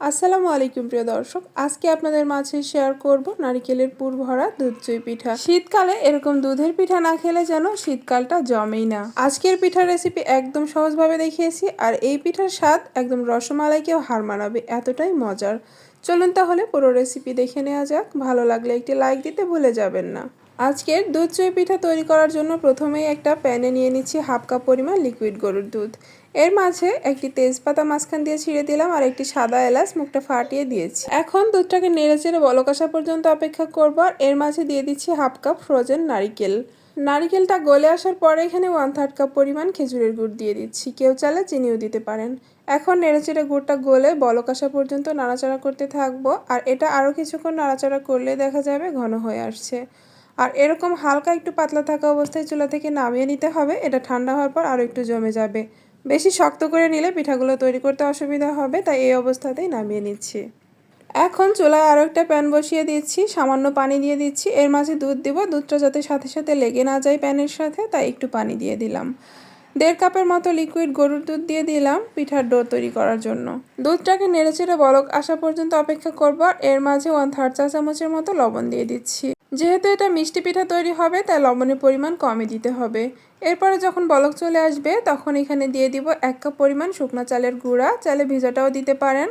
আসসালামু আলাইকুম, প্রিয় দর্শক। আজকে আপনাদের মাঝে শেয়ার করব নারিকেলের পুর ভরা দুধ চই পিঠা। শীতকালে এরকম দুধের পিঠা না খেলে যেন শীতকালটা জমেই না। আজকের পিঠার রেসিপি একদম সহজভাবে দেখিয়েছি, আর এই পিঠার স্বাদ একদম রসমালাইকেও হার মানাবে, এতটাই মজার। চলুন তাহলে পুরো রেসিপি দেখে নেওয়া যাক। ভালো লাগলে একটি লাইক দিতে ভুলে যাবেন না। আজকের দুধ চই পিঠা তৈরি করার জন্য প্রথমেই একটা প্যানে নিয়ে নিচ্ছি হাফ কাপ পরিমাণ লিকুইড গরুর দুধ। এর মাঝে একটি তেজপাতা মাঝখান দিয়ে ছিঁড়ে দিলাম আর একটি সাদা এলাচ মুখটা ফাটিয়ে দিয়েছি। এখন দুধটাকে নেড়ে চেড়ে বলক আসা পর্যন্ত অপেক্ষা করব আর এর মাঝে দিয়ে দিচ্ছি হাফ কাপ ফ্রোজেন নারিকেল। নারিকেলটা গলে আসার পরে এখানে ওয়ান থার্ড কাপ পরিমাণ খেজুরের গুড় দিয়ে দিচ্ছি। কেউ চালে চিনিও দিতে পারেন। এখন নেড়েচেড়ে গুড়টা গলে বলক আসা পর্যন্ত নাড়াচাড়া করতে থাকব আর এটা আরও কিছুক্ষণ নাড়াচাড়া করলে দেখা যাবে ঘন হয়ে আসছে। আর এরকম হালকা একটু পাতলা থাকা অবস্থায় চুলা থেকে নামিয়ে নিতে হবে। এটা ঠান্ডা হওয়ার পর আরও একটু জমে যাবে। বেশি শক্ত করে নিলে পিঠাগুলো তৈরি করতে অসুবিধা হবে, তাই এই অবস্থাতেই নামিয়ে নিচ্ছি। এখন চুলায় আরও একটা প্যান বসিয়ে দিচ্ছি, সামান্য পানি দিয়ে দিচ্ছি। এর মাঝে দুধ দিব। দুধটা যাতে সাথে সাথে লেগে না যায় প্যানের সাথে, তাই একটু পানি দিয়ে দিলাম। দেড় কাপের মতো লিকুইড গরুর দুধ দিয়ে দিলাম পিঠার ডো তৈরি করার জন্য। দুধটাকে নেড়েচেড়ে বলক আসা পর্যন্ত অপেক্ষা করব। এর মাঝে ওয়ান থার্ড চা চামচের মতো লবণ দিয়ে দিচ্ছি। যেহেতু এটা মিষ্টি পিঠা তৈরি হবে, তাই লবণের পরিমাণ কমই দিতে হবে। এরপরে যখন বলক চলে আসবে, তখন এখানে দিয়ে দিব এক কাপ পরিমাণ শুকনো চালের গুঁড়া। চালে ভিজাটাও দিতে পারেন।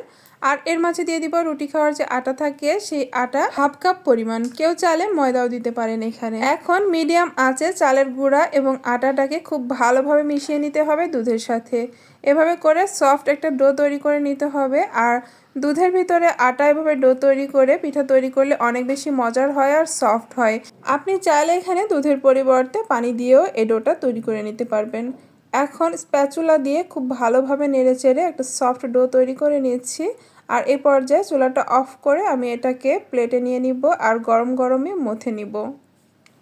আর এর মাঝে দিয়ে দিব রুটি খাওয়ার যে আটা থাকে, সেই আটা হাফ কাপ পরিমাণ। কেউ চালে ময়দাও দিতে পারেন এখানে। এখন মিডিয়াম আঁচে চালের গুঁড়া এবং আটাটাকে খুব ভালোভাবে মিশিয়ে নিতে হবে দুধের সাথে। এভাবে করে সফট একটা ডো তৈরি করে নিতে হবে। আর দুধের ভিতরে আটা এভাবে ডো তৈরি করে, পিঠা তৈরি করলে অনেক বেশি মজার হয় আর সফট হয়। আপনি চাইলে এখানে দুধের পরিবর্তে পানি দিয়েও এই ডোটা তৈরি করে নিতে পারবেন। এখন স্প্যাচুলা দিয়ে খুব ভালোভাবে নেড়ে চেড়ে একটা সফট ডো তৈরি করে নিচ্ছি। আর এই পর্যায়ে চুলাটা অফ করে আমি এটাকে প্লেটে নিয়ে নিব আর গরম গরমে মথে নিব।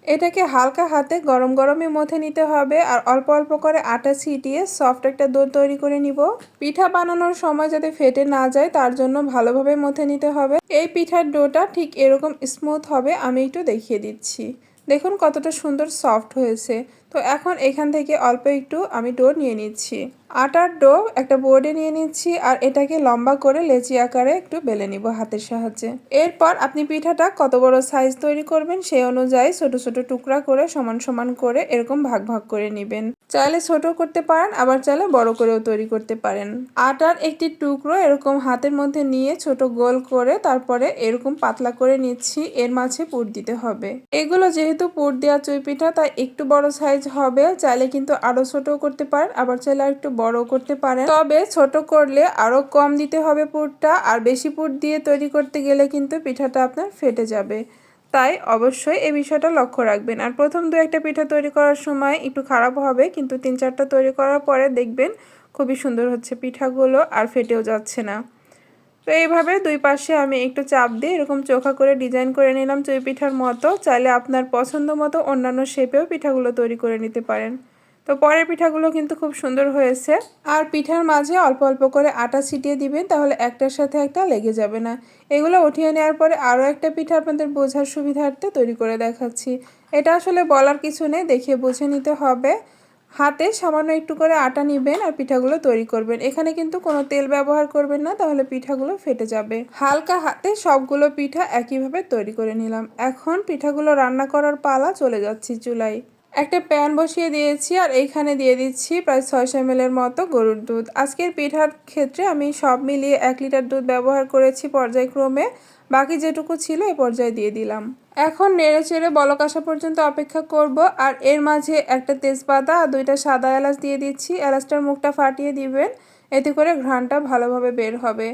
এটাকে হালকা হাতে গরম গরমে মথে নিতে হবে আর অল্প অল্প করে আটা ছিটিয়ে সফট একটা দোল তৈরি করে নিব। পিঠা বানানোর সময় যাতে ফেটে না যায়, তার জন্য ভালোভাবে মথে নিতে হবে। এই পিঠার ডোটা ঠিক এরকম স্মুথ হবে, আমি একটু দেখিয়ে দিচ্ছি। দেখুন কতটা সুন্দর সফট হয়েছে। তো এখন এখান থেকে অল্প একটু আমি ডো নিয়ে নিচ্ছি। আটার ডো একটা বোর্ডে নিয়ে নিচ্ছি আর এটাকে লম্বা করে লেচি আকারে একটু বেলে নিব হাতের সাহায্যে। এরপর আপনি পিঠাটা কত বড় সাইজ তৈরি করবেন সেই অনুযায়ী ছোট ছোট টুকরা করে সমান সমান করে এরকম ভাগ ভাগ করে নেবেন। চাইলে ছোট করতে পারেন, আবার চাইলে বড় করেও তৈরি করতে পারেন। আটার একটি টুকরো এরকম হাতের মধ্যে নিয়ে ছোট গোল করে তারপরে এরকম পাতলা করে নিচ্ছি, এর মাঝে পুর দিতে হবে। এগুলো যেহেতু পুর দেওয়া চুই পিঠা, তাই একটু বড় সাইজ হবে, চাইলে কিন্তু আরও ছোট করতে পারেন আবার চাইলে একটু বড় করতে পারেন। তবে ছোট করলে আরও কম দিতে হবে পুরটা, আর বেশি পুর দিয়ে তৈরি করতে গেলে কিন্তু পিঠাটা আপনার ফেটে যাবে। তাই অবশ্যই এই বিষয়টা লক্ষ্য রাখবেন। আর প্রথম দু একটা পিঠা তৈরি করার সময় একটু খারাপ হবে, কিন্তু তিন চারটা তৈরি করার পরে দেখবেন খুবই সুন্দর হচ্ছে পিঠাগুলো, আর ফেটেও যাচ্ছে না। তো এইভাবে দুই পাশে আমি একটু চাপ দিয়ে এরকম চোখা করে ডিজাইন করে নিলাম চুই পিঠার মতো। চাইলে আপনার পছন্দ মতো অন্যান্য শেপেও পিঠাগুলো তৈরি করে নিতে পারেন। তো পরের পিঠাগুলো কিন্তু খুব সুন্দর হয়েছে। আর পিঠার মাঝে অল্প অল্প করে আটা ছিটিয়ে দিবেন, তাহলে একটার সাথে একটা লেগে যাবে না। এগুলো উঠিয়ে নেওয়ার পরে আরও একটা পিঠা আপনাদের বোঝার সুবিধার্থে তৈরি করে দেখাচ্ছি। এটা আসলে বলার কিছু নেই দেখে বুঝে নিতে হবে। হাতে সামান্য একটু করে আটা নিবেন আর পিঠাগুলো তৈরি করবেন। এখানে কিন্তু কোনো তেল ব্যবহার করবেন না, তাহলে পিঠাগুলো ফেটে যাবে। হালকা হাতে সবগুলো পিঠা একইভাবে তৈরি করে নিলাম। এখন পিঠাগুলো রান্না করার পালা চলে যাচ্ছি চুলায়। একটা প্যান বসিয়ে দিয়েছি আর এইখানে দিয়ে দিচ্ছি প্রায় ছয়শো এর মতো গরুর দুধ। আজকের পিঠার ক্ষেত্রে আমি সব মিলিয়ে এক লিটার দুধ ব্যবহার করেছি পর্যায়ক্রমে। বাকি যেটুকু ছিল এই পর্যায়ে দিয়ে দিলাম। এখন নেড়ে চেড়ে বলক আসা পর্যন্ত অপেক্ষা করব, আর এর মাঝে একটা তেজপাতা আর দুইটা সাদা এলাচ দিয়ে দিচ্ছি। এলাচটার মুখটা ফাটিয়ে দিবেন, এতে করে ঘ্রাণটা ভালোভাবে বের হবে।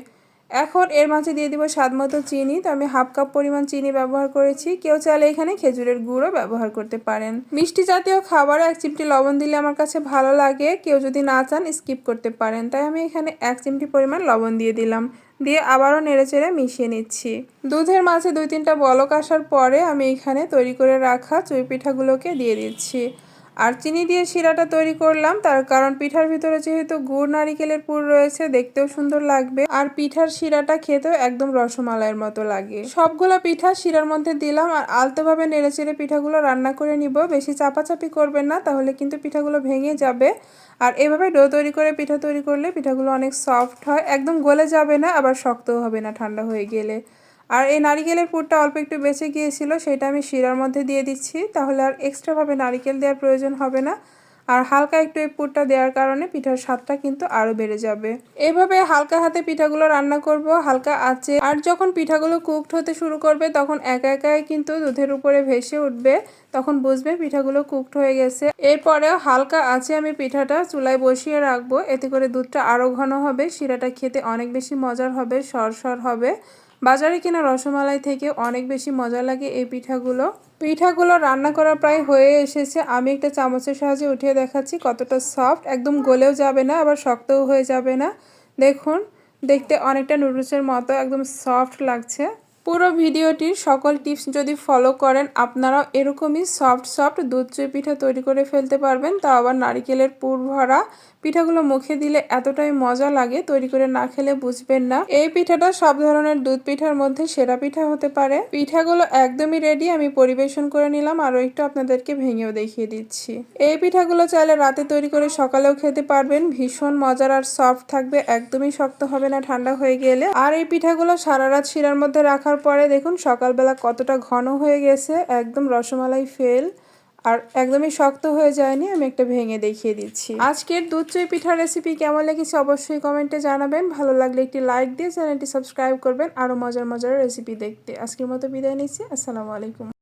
এখন এর মাঝে দিয়ে দিব স্বাদ মতো চিনি। তো আমি হাফ কাপ পরিমাণ চিনি ব্যবহার করেছি। কেউ চাইলে এখানে খেজুরের গুঁড়ো ব্যবহার করতে পারেন। মিষ্টি জাতীয় খাবারে এক চিমটি লবণ দিলে আমার কাছে ভালো লাগে। কেউ যদি না চান, স্কিপ করতে পারেন। তাই আমি এখানে এক চিমটি পরিমাণ লবণ দিয়ে দিলাম। দিয়ে আবারও নেড়েচেড়ে মিশিয়ে নিচ্ছি। দুধের মাঝে দুই তিনটা বলক আসার পরে আমি এখানে তৈরি করে রাখা চুই পিঠাগুলোকে দিয়ে দিচ্ছি। আর চিনি দিয়ে শিরাটা তৈরি করলাম, তার কারণ পিঠার ভিতরে যেহেতু গুড় নারিকেলের পুর রয়েছে, দেখতেও সুন্দর লাগবে। আর পিঠার শিরাটা খেতেও একদম রসমালাইয়ের মতো লাগে। সবগুলো পিঠা শিরার মধ্যে দিলাম আর আলতোভাবে নেড়েচেড়ে পিঠাগুলো রান্না করে নিব। বেশি চাপাচাপি করবেন না, তাহলে কিন্তু পিঠাগুলো ভেঙে যাবে। আর এভাবে ডো তৈরি করে পিঠা তৈরি করলে পিঠাগুলো অনেক সফট হয়, একদম গলে যাবে না, আবার শক্তও হবে না ঠান্ডা হয়ে গেলে। আর এই নারিকেলের পুরটা অল্প একটু বেঁচে গিয়েছিল, সেটা আমি শিরার মধ্যে দিয়ে দিচ্ছি। তাহলে আর এক্সট্রাভাবে নারিকেল দেওয়ার প্রয়োজন হবে না। আর হালকা একটু এই পুরটা দেওয়ার কারণে পিঠার স্বাদটা কিন্তু আরও বেড়ে যাবে। এভাবে হালকা হাতে পিঠাগুলো রান্না করব, হালকা আঁচে। আর যখন পিঠাগুলো কুকড হতে শুরু করবে, তখন একা একাই কিন্তু দুধের উপরে ভেসে উঠবে। তখন বুঝবে পিঠাগুলো কুকড হয়ে গেছে। এরপরেও হালকা আঁচে আমি পিঠাটা চুলায় বসিয়ে রাখব। এতে করে দুধটা আরও ঘন হবে, শিরাটা খেতে অনেক বেশি মজার হবে, সরসর হবে। বাজারে কেনা রসমালাই থেকে অনেক বেশি মজা লাগে এই পিঠাগুলো। পিঠাগুলো রান্না করা প্রায় হয়ে এসেছে। আমি একটা চামচের সাহায্যে উঠিয়ে দেখাচ্ছি কতটা সফট একদম গলেও যাবে না, আবার শক্তও হয়ে যাবে না। দেখুন, দেখতে অনেকটা নুডলসের মতো, একদম সফট লাগছে। পুরো ভিডিওটির সকল টিপস যদি ফলো করেন, আপনারাও এরকমই সফট সফট দুধ চুই পিঠা তৈরি করে ফেলতে পারবেন। তাও আবার নারিকেলের পুর ভরা পিঠাগুলো মুখে দিলে এতটাই মজা লাগে, তৈরি করে না খেলে বুঝবেন না। এই পিঠাটা সব ধরনের দুধ পিঠার মধ্যে সেরা পিঠা হতে পারে। পিঠাগুলো একদমই রেডি আমি পরিবেশন করে নিলাম, আরও একটু আপনাদেরকে ভেঙেও দেখিয়ে দিচ্ছি। এই পিঠাগুলো চাইলে রাতে তৈরি করে সকালেও খেতে পারবেন, ভীষণ মজার আর সফট থাকবে, একদমই শক্ত হবে না, ঠান্ডা হয়ে গেলে। আর এই পিঠাগুলো সারা রাত শিরার মধ্যে রাখার পরে দেখুন সকালবেলা কতটা ঘন হয়ে গেছে, একদম রসমালাই ফেল, আর একদমই শক্ত হয়ে যায়নি, আমি একটা ভেঙে দেখিয়ে দিচ্ছি। আজকের দুধ চই পিঠার রেসিপি কেমন লেগেছে অবশ্যই কমেন্টে জানাবেন। ভালো লাগলে একটি লাইক দিয়ে চ্যানেলটি সাবস্ক্রাইব করবেন। আরও মজার মজার রেসিপি দেখতে। আজকের মতো বিদায় নিচ্ছি। আসসালামু আলাইকুম।